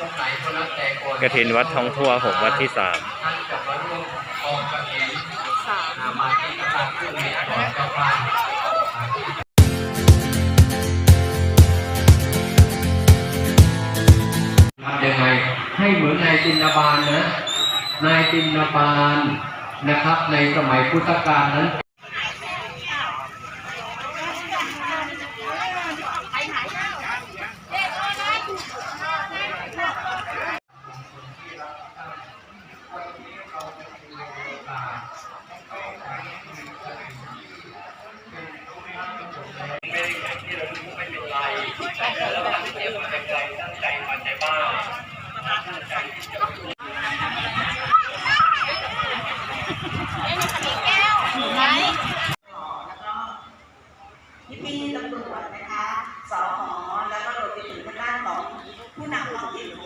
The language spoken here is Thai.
องค์ไหนก็แล้วแต่ก่อนกระถินวัดท้องทั่วผมวัดที่สามท่านจะมาร่วมกองกระถินสามอ่ามาที่กำลังขึ้นในก่อนเจ้าบ้านทำยังไงให้เหมือนนายจินดาบาลนะ นายจินดาบาลนะครับ ในสมัยพุทธกาลนั้น พี่ตำรวจนะคะสอหอแล้วก็รวมไปถึงทางด้านของผู้นำท้องถิ่นของ